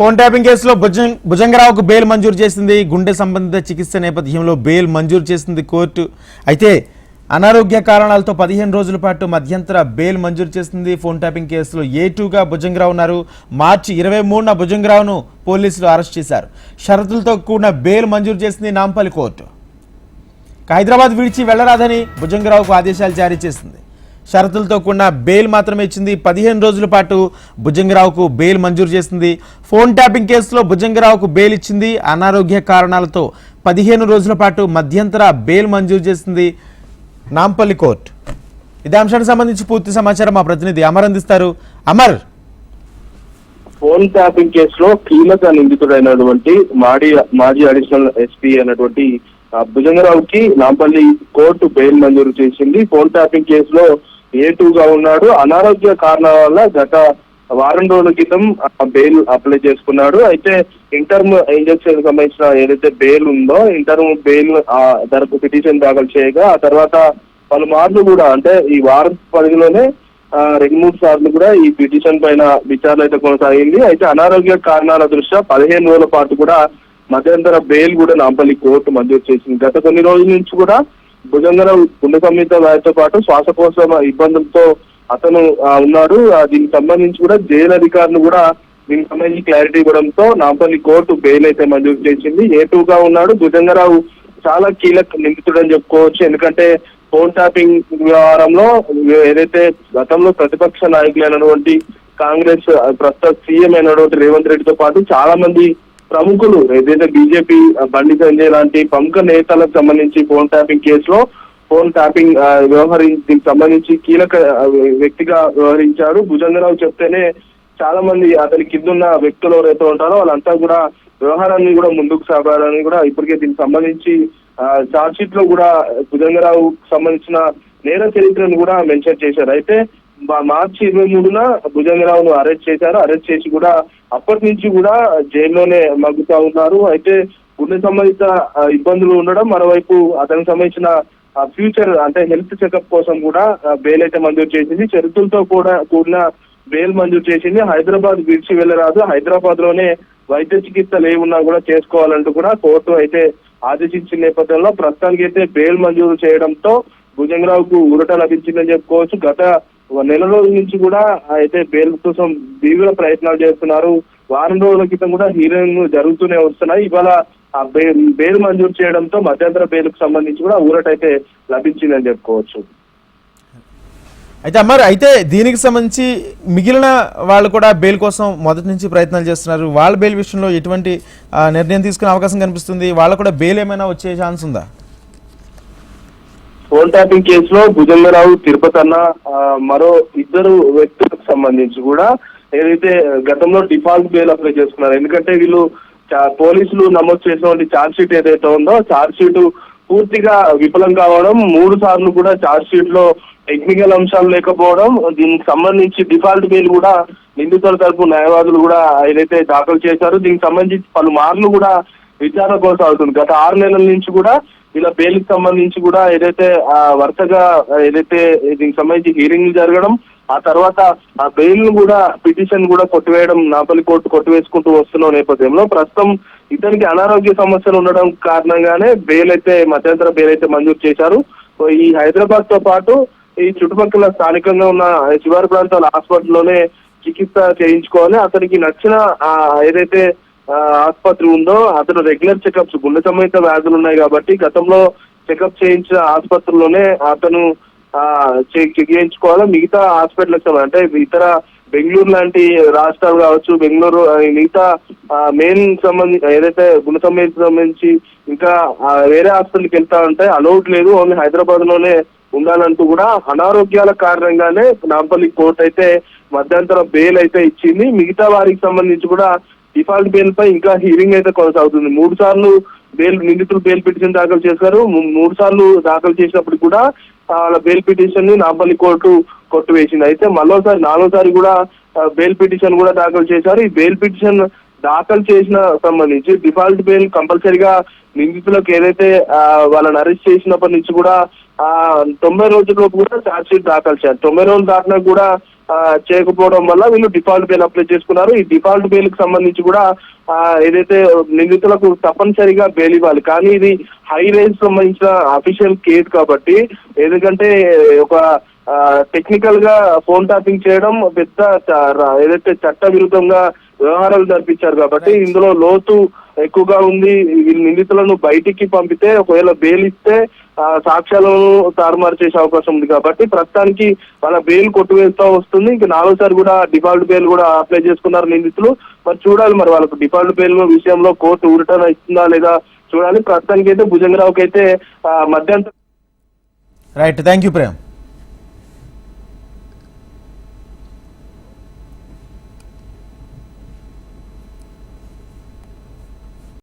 Phone tapping కేసులో భుజం భుజంగరావుకు bail మంజూరు చేసింది. గుండె సంబంధిత చికిత్స నేపథ్యంలో బెయిల్ మంజూరు చేసింది కోర్టు. అయితే అనారోగ్య కారణాలతో పదిహేను రోజుల పాటు మధ్యంతర బెయిల్ మంజూరు చేసింది ఫోన్ ట్యాపింగ్ కేసులో. ఏ టూగా భుజంగరావు ఉన్నారు? మార్చి ఇరవై మూడున భుజంగరావును పోలీసులు అరెస్ట్ చేశారు. షరతులతో కూడిన బెయిల్ మంజూరు చేసింది నాంపల్లి కోర్టు. హైదరాబాద్ విడిచి వెళ్ళరాదని భుజంగరావుకు ఆదేశాలు జారీ చేసింది. షరతులతో కూడిన బెయిల్ మాత్రమే ఇచ్చింది. పదిహేను రోజుల పాటు భుజంగరావుకు బెయిల్ మంజూరు చేసింది. ఫోన్ ట్యాపింగ్ కేసులో భుజంగరావుకు బెయిల్ ఇచ్చింది. అనారోగ్య కారణాలతో పదిహేను రోజుల పాటు మధ్యంతర బెయిల్ మంజూరు చేసింది నాంపల్లి కోర్టు. ఇదే అంశానికి సంబంధించి పూర్తి సమాచారం మా ప్రతినిధి అమర్ అందిస్తారు. అమర్! ఫోన్ ట్యాపింగ్ కేసులో కీలక నిందితుడైనటువంటి మాడి మాజీ అడిషనల్ ఎస్పీ అయినటువంటి భుజంగరావుకి నాంపల్లి కోర్టు బెయిల్ మంజూరు చేసింది. ఫోన్ ట్యాపింగ్ కేసులో ఏ గా ఉన్నాడు. అనారోగ్య కారణాల వల్ల గత వారం రోజుల క్రితం ఆ, బెయిల్ అప్లై చేసుకున్నాడు. అయితే ఇంటర్మ్ ఇంజక్షన్ సంబంధించిన ఏదైతే బెయిల్ ఉందో ఇంటర్మ్ బెయిల్ ధరకు పిటిషన్ దాఖలు చేయగా ఆ తర్వాత పలుమార్లు కూడా అంటే ఈ వారం పరిధిలోనే రెండు మూడు సార్లు కూడా ఈ పిటిషన్ పైన విచారణ అయితే కొనసాగింది. అయితే అనారోగ్య కారణాల దృష్ట్యా పదిహేను రోజుల పాటు కూడా మధ్యంతర బెయిల్ కూడా నాంపల్లి కోర్టు మంజూరు చేసింది. గత కొన్ని రోజుల నుంచి కూడా భుజంగరావు గుండె సంహిత వ్యాధితో పాటు శ్వాసకోశ ఇబ్బందులతో అతను ఉన్నాడు. దీనికి సంబంధించి కూడా జైలు అధికారులు కూడా దీనికి సంబంధించి క్లారిటీ ఇవ్వడంతో నాంపల్లి కోర్టు బెయిల్ అయితే మంజూరు చేసింది. ఏ ఉన్నాడు. భుజంగరావు చాలా కీలక నిందితుడని చెప్పుకోవచ్చు. ఎందుకంటే ఫోన్ ట్యాపింగ్ వ్యవహారంలో ఏదైతే గతంలో ప్రతిపక్ష నాయకులైనటువంటి కాంగ్రెస్ ప్రస్తుత సీఎం అయినటువంటి రేవంత్ రెడ్డితో పాటు చాలా మంది ప్రముఖులు ఏదైతే బీజేపీ బండి సంజయ్ లాంటి ప్రముఖ నేతలకు సంబంధించి ఫోన్ ట్యాపింగ్ కేసులో ఫోన్ ట్యాపింగ్ ఆ, వ్యవహరించి దీనికి సంబంధించి కీలక వ్యక్తిగా వ్యవహరించారు. భుజంగరావు చెప్తేనే చాలా మంది అతని కిందున్న వ్యక్తులు ఎవరైతే ఉంటారో వాళ్ళంతా కూడా వ్యవహారాన్ని కూడా ముందుకు సాగారని కూడా ఇప్పటికే దీనికి సంబంధించి చార్జ్ షీట్లో కూడా భుజంగరావు సంబంధించిన నేర చరిత్రను కూడా మెన్షన్ చేశారు. అయితే మార్చి ఇరవై మూడున భుజంగరావును అరెస్ట్ చేశారు. అరెస్ట్ చేసి కూడా అప్పటి నుంచి కూడా జైల్లోనే మగ్గుతా ఉన్నారు. అయితే గుండె సంబంధిత ఇబ్బందులు ఉండడం మరోవైపు అతనికి సంబంధించిన ఫ్యూచర్ అంటే హెల్త్ చెకప్ కోసం కూడా బెయిల్ అయితే మంజూరు చేసింది. షరతులతో కూడా కూడిన బెయిల్ మంజూరు చేసింది. హైదరాబాద్ విడిచి వెళ్ళరాదు. హైదరాబాద్లోనే వైద్య చికిత్సలు ఏమున్నా కూడా చేసుకోవాలంటూ కూడా కోర్టు అయితే ఆదేశించిన నేపథ్యంలో ప్రస్తుతానికి అయితే బెయిల్ మంజూరు చేయడంతో భుజంగరావుకు ఊరట లభించిందని చెప్పుకోవచ్చు. గత నెల రోజుల నుంచి కూడా అయితే బెయిల్ కోసం తీవ్ర ప్రయత్నాలు చేస్తున్నారు. వారం రోజుల క్రితం కూడా హీరింగ్ జరుగుతూనే వస్తున్నాయి. ఇవాళ ఆ బెయిల్ మంజూరు చేయడంతో మధ్యంతర బెయిల్కు సంబంధించి కూడా ఊరట అయితే లభించిందని చెప్పుకోవచ్చు. అయితే అమ్మారు అయితే దీనికి సంబంధించి మిగిలిన వాళ్ళు కూడా బెయిల్ కోసం మొదటి నుంచి ప్రయత్నాలు చేస్తున్నారు. వాళ్ళ బెయిల్ విషయంలో ఎటువంటి నిర్ణయం తీసుకునే అవకాశం కనిపిస్తుంది? వాళ్ళకు కూడా బెయిల్ ఏమైనా వచ్చే ఛాన్స్ ఉందా? ఫోన్ ట్యాపింగ్ కేసులో భుజంగరావు తిరుపతి అన్న మరో ఇద్దరు వ్యక్తులకు సంబంధించి కూడా ఏదైతే గతంలో డిఫాల్ట్ బెయిల్ అప్లై చేసుకున్నారు. ఎందుకంటే వీళ్ళు చా- పోలీసులు నమోదు చేసినటువంటి ఛార్జ్ షీట్ ఏదైతే ఉందో ఛార్జ్ షీట్ పూర్తిగా విఫలం కావడం మూడు సార్లు కూడా ఛార్జ్ షీట్లో టెక్నికల్ అంశాలు లేకపోవడం దీనికి సంబంధించి డిఫాల్ట్ బెయిల్ కూడా నిందితుల తరపు న్యాయవాదులు కూడా ఏదైతే దాఖలు చేశారు దీనికి సంబంధించి పలు మార్లు కూడా విచారణ కొనసాగుతుంది. గత ఆరు నెలల నుంచి కూడా ఇలా బెయిల్కి సంబంధించి కూడా ఏదైతే ఆ, వరుసగా ఏదైతే దీనికి సంబంధించి హీరింగ్ జరగడం ఆ తర్వాత ఆ బెయిల్ను కూడా పిటిషన్ కూడా కొట్టివేయడం నాపల్లి కోర్టు కొట్టివేసుకుంటూ వస్తున్న నేపథ్యంలో ప్రస్తుతం ఇతనికి అనారోగ్య సమస్యలు ఉండడం కారణంగానే బెయిల్ అయితే మధ్యంతర బెయిల్ అయితే మంజూరు చేశారు. సో ఈ హైదరాబాద్తో పాటు ఈ చుట్టుపక్కల స్థానికంగా ఉన్న శివారు ప్రాంతాల హాస్పిటల్లోనే చికిత్స చేయించుకోవాలి. అతనికి నచ్చిన ఆ, ఏదైతే ఆసుపత్రి ఉందో అతను రెగ్యులర్ చెకప్స్ గుండె సంబంధిత వ్యాధులు ఉన్నాయి కాబట్టి గతంలో చెకప్ చేయించిన ఆసుపత్రిలోనే అతను ఆ, చేయించుకోవాలి? మిగతా హాస్పిటల్స్ అంటే ఇతర బెంగళూరు లాంటి రాష్ట్రాలు కావచ్చు బెంగళూరు మిగతా మెయిన్ సంబంధించి ఏదైతే గుండె సంబంధించి సంబంధించి ఇంకా వేరే హాస్పిటల్కి వెళ్తా ఉంటే అలౌట్ లేదు. ఓన్లీ హైదరాబాద్లోనే ఉండాలంటూ కూడా అనారోగ్యాల కారణంగానే నాంపల్లి కోర్టు అయితే మధ్యంతర బెయిల్ అయితే ఇచ్చింది. మిగతా వారికి సంబంధించి కూడా డిఫాల్ట్ బెయిల్ పై ఇంకా హీరింగ్ అయితే కొనసాగుతుంది. మూడు సార్లు బెయిల్ నిందితులు బెయిల్ పిటిషన్ దాఖలు చేశారు. మూడు సార్లు దాఖలు చేసినప్పుడు కూడా వాళ్ళ బెయిల్ పిటిషన్ని నాంపల్లి కోర్టు కొట్టువేసింది అయితే మరోసారి నాలుగోసారి కూడా బెయిల్ పిటిషన్ కూడా దాఖలు చేశారు. ఈ బెయిల్ పిటిషన్ దాఖలు చేసిన సంబంధించి డిఫాల్ట్ బెయిల్ కంపల్సరిగా నిందితులకు ఏదైతే వాళ్ళని అరెస్ట్ చేసినప్పటి నుంచి కూడా ఆ తొంభై రోజుల్లోపు కూడా ఛార్జ్ షీట్ దాఖలు చేయాలి. తొంభై రోజులు దాటినా కూడా చేయకపోవడం వల్ల వీళ్ళు డిఫాల్ట్ బెయిల్ అప్లై చేసుకున్నారు. ఈ డిఫాల్ట్ బెయిల్కి సంబంధించి కూడా ఏదైతే నిందితులకు తప్పనిసరిగా బెయిల్ ఇవ్వాలి. కానీ ఇది హై రేంజ్ సంబంధించిన అఫీషియల్ కేస్ కాబట్టి ఎందుకంటే ఒక టెక్నికల్గా ఫోన్ ట్యాపింగ్ చేయడం పెద్ద ఏదైతే చట్ట విరుద్ధంగా వ్యవహారాలు జరిపించారు కాబట్టి ఇందులో లోతు ఎక్కువగా ఉంది. ఈ నిందితులను బయటికి పంపితే ఒకవేళ బెయిల్ ఇస్తే ఆ, సాక్ష్యాలను తారుమారు చేసే అవకాశం ఉంది కాబట్టి ప్రస్తుతానికి వాళ్ళ బెయిల్ కొట్టువేస్తా వస్తుంది. ఇంకా నాలుగోసారి కూడా డిఫాల్ట్ బెయిల్ కూడా అప్లై చేసుకున్నారు నిందితులు. మరి చూడాలి మరి వాళ్ళకు డిఫాల్ట్ బెయిల్ విషయంలో కోర్టు రిటర్న్ ఇస్తుందా లేదా చూడాలి. ప్రస్తుతానికి అయితే భుజంగరావుకి అయితే ఆ, రైట్ థ్యాంక్ యూ ప్రేమ్